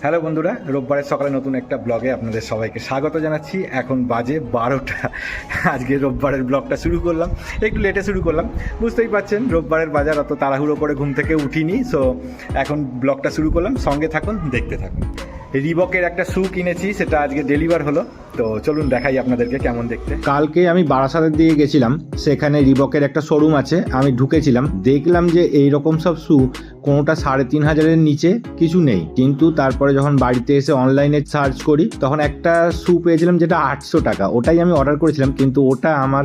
Hello বন্ধুরা, রোববারের সকালে নতুন একটা ব্লগে আপনাদের সবাইকে স্বাগত জানাচ্ছি। এখন বাজে বারোটা। আজকে রোববারের ব্লগটা শুরু করলাম। একটু লেটে শুরু করলাম। বুঝতেই পারছেন, রোববারের বাজার অত তাড়াহুড়ো করে ঘুম থেকে উঠিনি সো এখন ব্লগটা শুরু করলাম। সঙ্গে থাকুন, দেখতে থাকুন। রিবকের একটা শ্যু কিনেছি, সেটা আজকে ডেলিভার হলো। তো চলুন দেখাই আপনাদেরকে কেমন দেখতে। কালকে আমি বারাসাতের দিকে গেছিলাম, সেখানে রিবকের একটা শোরুম আছে, আমি ঢুকেছিলাম, দেখলাম যে এই রকম সব শু, কোনোটা সাড়ে তিন হাজারের নিচে কিছু নেই। কিন্তু তারপরে যখন বাড়িতে এসে অনলাইনে সার্চ করি, তখন একটা শু পেয়েছিলাম যেটা আটশো টাকা, ওটাই আমি অর্ডার করেছিলাম, কিন্তু ওটা আমার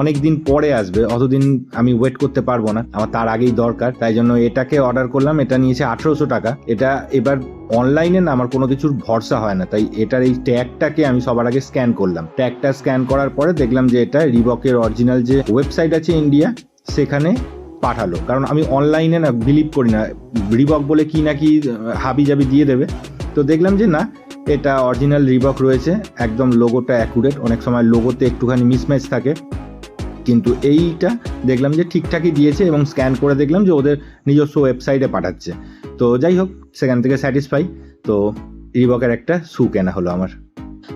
অনেক দিন পরে আসবে, অতদিন আমি ওয়েট করতে পারব না, আমার তার আগেই দরকার, তাই জন্য এটাকে অর্ডার করলাম, এটা নিয়েছে আঠেরোশো টাকা, এটা এবার অনলাইনে না আমার কোনো কিছুর ভরসা হয় না, তাই এটার এই ট্যাগটাকে আমি সবার আগে স্ক্যান করলাম। ট্যাগটা স্ক্যান করার পরে দেখলাম যে এটা রিবকের অরিজিনাল যে ওয়েবসাইট আছে ইন্ডিয়া সেখানে পাঠালো। কারণ আমি অনলাইনে না বিলিভ করি না রিবক বলে কি না কি হাবি জাবি দিয়ে দেবে। তো দেখলাম যে না, এটা অরিজিনাল রিবক রয়েছে, একদম লোগোটা অ্যাকুরেট অনেক সময় লোগোতে একটুখানি মিসম্যাচ থাকে। কিন্তু এইটা দেখলাম যে ঠিকঠাকই দিয়েছে এবং স্ক্যান করে দেখলাম যে ওদের নিজস্ব ওয়েবসাইটে পাঠাচ্ছে। তো যাই হোক, সেখান থেকে স্যাটিসফাই তো রিবকের একটা শু কেনা হলো আমার।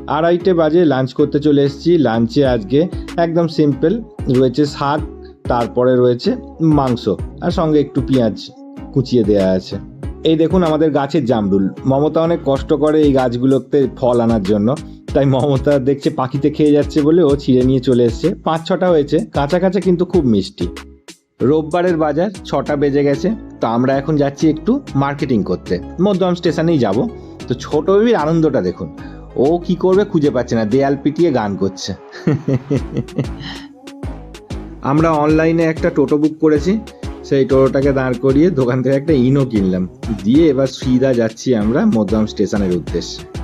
আড়াইটে বাজে লাঞ্চ করতে চলে এসেছি। লাঞ্চে আজকে একদম সিম্পল রয়েছে শাক, তারপরে রয়েছে মাংস, আর সঙ্গে একটু পেঁয়াজ কুচিয়ে দেওয়া আছে। এই দেখুন আমাদের গাছের জামরুল। মমতা অনেক কষ্ট করে এই গাছগুলোতে ফল আনার জন্য। তাই মমতা দেখছে পাখিতে খেয়ে যাচ্ছে বলে ও ছিঁড়ে নিয়ে চলে এসছে। পাঁচ ছটা হয়েছে। কাঁচা কাঁচা কিন্তু খুব মিষ্টি। রোববারের বাজার ছটা বেজে গেছে। তো আমরা এখন যাচ্ছি একটু মার্কেটিং করতে। মধ্যম স্টেশনেই যাব। তো ছোট বেবির আনন্দটা দেখুন। ও কি করবে খুঁজে পাচ্ছে না। দেয়াল পিটিয়ে গান করছে। আমরা অনলাইনে একটা টোটো বুক করেছি। সেই টোটোটাকে দাঁড় করিয়ে দোকান থেকে একটা ইনো কিনলাম। দিয়ে এবার সিধা যাচ্ছি আমরা মধ্যম স্টেশনের উদ্দেশ্যে।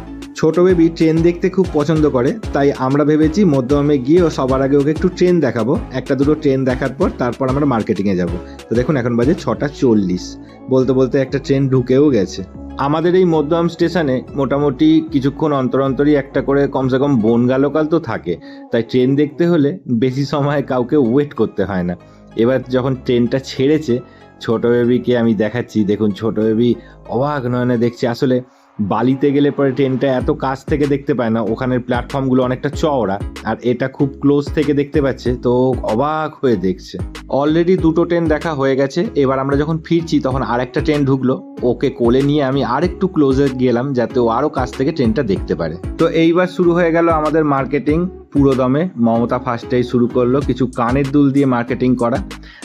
ছোট বেবি ট্রেন দেখতে খুব পছন্দ করে, তাই আমরা ভেবেছি মধ্যমে গিয়ে ও সবার আগে ওকে একটু ট্রেন দেখাবো। একটা দুটো ট্রেন দেখার পর তারপর আমরা মার্কেটিংয়ে যাব। তো দেখুন, এখন বাজে ছটা চল্লিশ। বলতে বলতে একটা ট্রেন ঢুকেও গেছে। আমাদের এই মধ্যম স্টেশনে মোটামুটি কিছুক্ষণ অন্তর অন্তরই একটা করে কমসে কম বনগালোকাল তো থাকে। তাই ট্রেন দেখতে হলে বেশি সময় কাউকে ওয়েট করতে হয় না। এবার যখন ট্রেনটা ছেড়েছে, ছোট বেবিকে আমি দেখাচ্ছি। দেখুন, ছোট বেবি অবাক নয়নে দেখছি। আসলে বালিতে গেলে পরে ট্রেনটা এত কাছ থেকে দেখতে পায় না, ওখানের প্ল্যাটফর্মগুলো অনেকটা চওড়া, আর এটা খুব ক্লোজ থেকে দেখতে পাচ্ছে, তো অবাক হয়ে দেখছে। অলরেডি দুটো ট্রেন দেখা হয়ে গেছে, এবার আমরা যখন ফিরছি তখন আরেকটা ট্রেন ঢুকলো, ওকে কোলে নিয়ে আমি আরেকটু ক্লোজে গেলাম, যাতে ও আরও কাছ থেকে ট্রেনটা দেখতে পারে। তো এইবার শুরু হয়ে গেল আমাদের মার্কেটিং পুরো দমে মমতা ফার্স্টেই শুরু করল কিছু কানের দুল দিয়ে মার্কেটিং করা।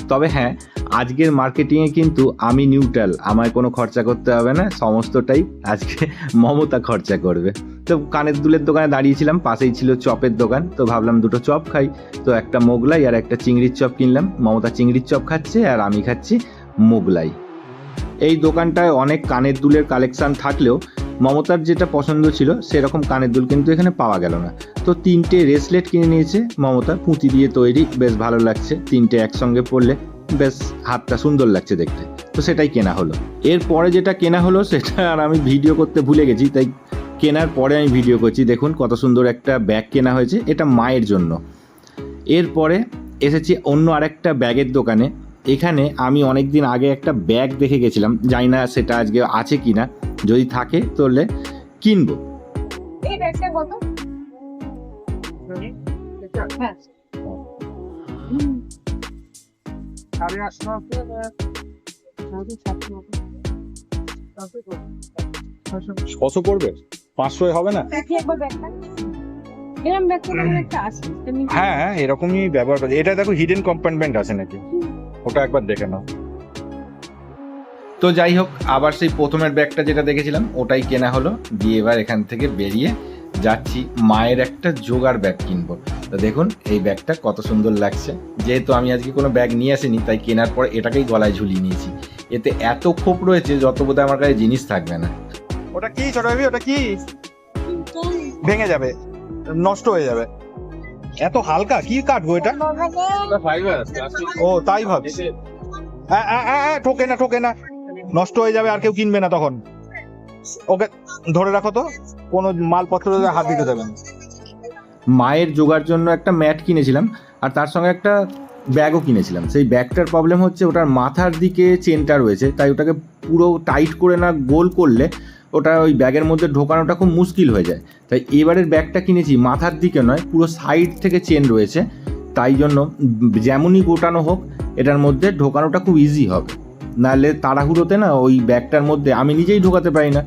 তবে হ্যাঁ আজকের মার্কেটিংয়ে কিন্তু আমি নিউট্রাল আমায় কোনো খরচা করতে হবে না, সমস্তটাই আজকে মমতা খরচা করবে। তো কানের দুলের দোকানে দাঁড়িয়েছিলাম, পাশেই ছিল চপের দোকান, তো ভাবলাম দুটো চপ খাই। তো একটা মোগলাই আর একটা চিংড়ির চপ কিনলাম। মমতা চিংড়ির চপ খাচ্ছে আর আমি খাচ্ছি মোগলাই। এই দোকানটায় অনেক কানের দুলের কালেকশান থাকলেও মমতার যেটা পছন্দ ছিল, সেরকম কানের দুল কিন্তু এখানে পাওয়া গেল না। তো তিনটে রেসলেট কিনে নিয়েছে মমতা, পুঁতি দিয়ে তৈরি, বেশ ভালো লাগছে। তিনটে একসঙ্গে পরলে বেশ হাতটা সুন্দর লাগছে দেখতে। তো সেটাই কেনা হলো। এরপরে যেটা কেনা হলো, সেটা আর আমি ভিডিও করতে ভুলে গেছি, তাই কেনার পরে আমি ভিডিও করছি। দেখুন কত সুন্দর একটা ব্যাগ কেনা হয়েছে, এটা মায়ের জন্য। এরপরে এসেছি অন্য আরেকটা ব্যাগের দোকানে। এখানে আমি অনেক দিন আগে একটা ব্যাগ দেখে গেছিলাম, জানি না সেটা আজকে আছে কি না যদি থাকে তাহলে কিনবো। কত? হ্যাঁ। ছশো পড়বে? পাঁচশো হবে না? হ্যাঁ হ্যাঁ এরকমই ব্যবহার করে এটা দেখো হিডেন কম্পার্টমেন্ট আছে নাকি? ওটা একবার দেখে নাও। তো যাই হোক আবার সেই প্রথমের ব্যাগটা যেটা দেখেছিলাম ওটাই কেনা হলো। দিয়ে এবার এখান থেকে বেরিয়ে যাচ্ছি মায়ের একটা জোগাড় ব্যাগ কিনবো। তো দেখুন এই ব্যাগটা কত সুন্দর লাগছে। যেহেতু আমি আজকে কোনো ব্যাগ নিয়ে আসিনি তাই কেনার পর এটাকেই গলায় ঝুলিয়ে নিয়েছি। এতে এত খোপ রয়েছে যত বোধহয় আমার কাছে জিনিস থাকবে না। ওটা কি ছোট ভাবি? ওটা কি? ভেঙে যাবে। নষ্ট হয়ে যাবে। এত হালকা? কি কাটবো এটা? ও তাই ভাবছি। আ, আ, আ, ঠোকে না ঠোকে না। নষ্ট হয়ে যাবে, আর কেউ কিনবে না তখন। ওকে, ধরে রাখো তো, কোনো মালপত্র হাত দিতে দেবে না। মায়ের জোগাড় জন্য একটা ম্যাট কিনেছিলাম, আর তার সঙ্গে একটা ব্যাগও কিনেছিলাম। সেই ব্যাগটার প্রবলেম হচ্ছে, ওটার মাথার দিকে চেনটা রয়েছে, তাই ওটাকে পুরো টাইট করে না গোল করলে ওটা ওই ব্যাগের মধ্যে ঢোকানোটা খুব মুশকিল হয়ে যায়। তাই এবারের ব্যাগটা কিনেছি, মাথার দিকে নয়, পুরো সাইড থেকে চেন রয়েছে। তাই জন্য, যেমনই গোটানো হোক, এটার মধ্যে ঢোকানোটা খুব ইজি হবে। নাহলে তাড়াহুড়োতে না ওই ব্যাগটার মধ্যে আমি নিজেই ঢোকাতে পারি না।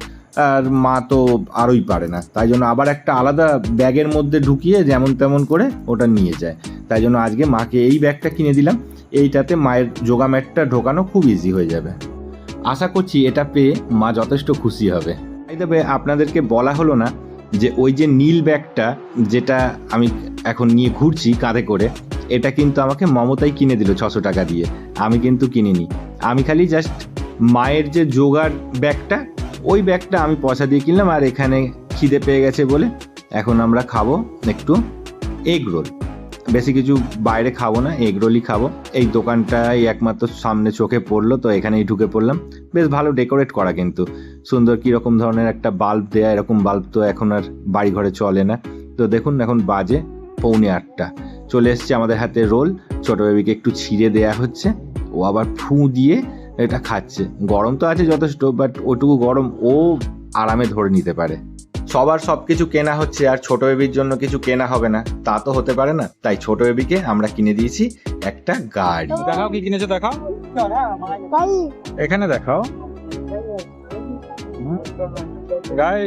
আর মা তো আরোই পারে না। তাই জন্য আবার একটা আলাদা ব্যাগের মধ্যে ঢুকিয়ে যেমন তেমন করে ওটা নিয়ে যায়। তাই জন্য আজকে মাকে এই ব্যাগটা কিনে দিলাম। এইটাতে মায়ের যোগা ম্যাটটা ঢোকানো খুব ইজি হয়ে যাবে। আশা করছি এটা পেয়ে মা যথেষ্ট খুশি হবে। তাই তবে আপনাদেরকে বলা হলো না যে ওই যে নীল ব্যাগটা যেটা আমি এখন নিয়ে ঘুরছি কাঁধে করে, এটা কিন্তু আমাকে মমতাই কিনে দিল ছশো টাকা দিয়ে। আমি কিন্তু কিনিনি। আমি খালি জাস্ট মায়ের যে যোগার ব্যাগটা, ওই ব্যাগটা আমি পয়সা দিয়ে কিনলাম আর এখানে খিদে পেয়ে গেছে বলে এখন আমরা খাব একটু এগ রোল বেশি কিছু বাইরে খাব না এগ রোলই খাব। এই দোকানটাই একমাত্র সামনে চোখে পড়ল, তো এখানেই ঢুকে পড়লাম। বেশ ভালো ডেকোরেট করা কিন্তু। সুন্দর কীরকম ধরনের একটা বাল্ব দেয়া, এরকম বাল্ব তো এখন আর বাড়ি ঘরে চলে না। তো দেখুন এখন বাজে পৌনে আটটা। চলে এসছে আমাদের হাতে রোল ছোটো বেবিকে একটু ছিঁড়ে দেয়া হচ্ছে। আবার ফু দিয়ে এটা খাচ্ছে। গরম তো আছে যথেষ্ট বাট ওটুকু গরম ও আরামে ধরে নিতে পারে। সবার সব কিছু কেনা হচ্ছে আর ছোট বেবির জন্য কিছু কেনা হবে না। তা তো হতে পারে না। তাই ছোট বেবিকে আমরা কিনে দিয়েছি একটা গাড়ি। দেখাও কি কিনেছো দেখাও। এখানে দেখাও। গাই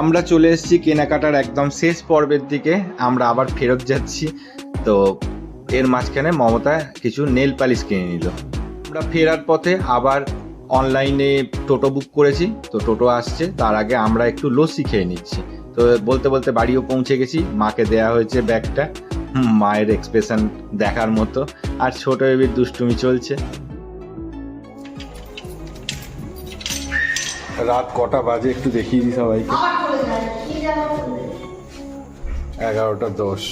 আমরা চলে এসেছি কেনাকাটার একদম শেষ পর্বের দিকে। আমরা আবার ফেরত যাচ্ছি। তো এর মাঝখানে মমতা কিছু নেল পালিশ কিনে নিল। আমরা ফেরার পথে আবার অনলাইনে টোটো বুক করেছি তো টোটো আসছে তার আগে আমরা একটু লস্যি খেয়ে নিচ্ছি। তো বলতে বলতে বাড়িও পৌঁছে গেছি মাকে দেয়া হয়েছে ব্যাগটা মায়ের এক্সপ্রেশন দেখার মতো আর ছোট বেবির দুষ্টুমি চলছে। রাত কটা বাজে একটু দেখিয়ে দিই সবাইকে। এগারোটা দশ।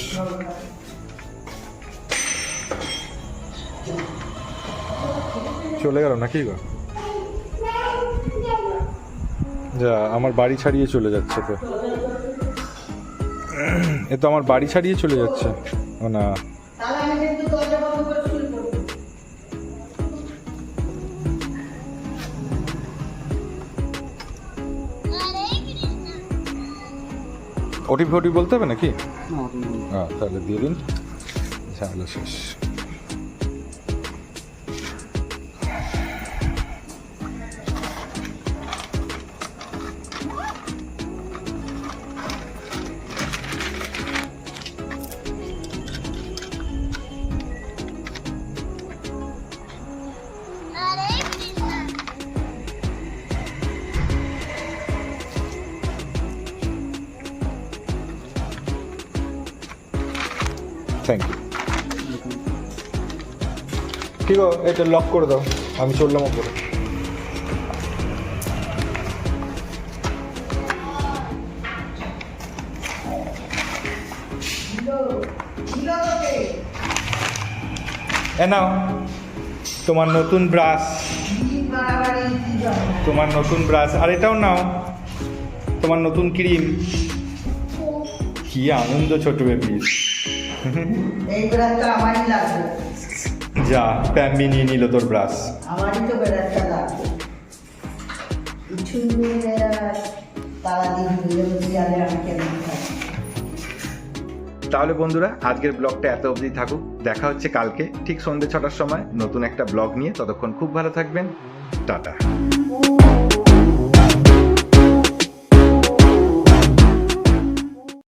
চলে গেল নাকি গো? যা আমার বাড়ি ছাড়িয়ে চলে যাচ্ছে তো। এ তো আমার বাড়ি ছাড়িয়ে চলে যাচ্ছে। ও না। ওটিপি ফোটিপি বলতে হবে নাকি? হ্যাঁ তাহলে দিয়ে দিন। ঝামেলা শেষ। থ্যাংক ইউ ঠিক এটা লক করে দাও। আমি চললাম ওপরে এ নাও, তোমার নতুন ব্রাশ তোমার নতুন ব্রাশ আর এটাও নাও, তোমার নতুন ক্রিম কি আনন্দ ছোট বেবি এই ব্রাশটা আমারই লাগবে। যা প্যাম্বি নিয়ে নিল তোর ব্রাশ। আমারই তো ব্রাশটা লাগবে। ছুঁড়ে তারা দিয়ে দিলে আমি কেন তাহলে বন্ধুরা আজকের ব্লগটা এত অবধি থাকুক। দেখা হচ্ছে কালকে ঠিক সন্ধ্যে ছটার সময় নতুন একটা ব্লগ নিয়ে। ততক্ষণ খুব ভালো থাকবেন। টাটা।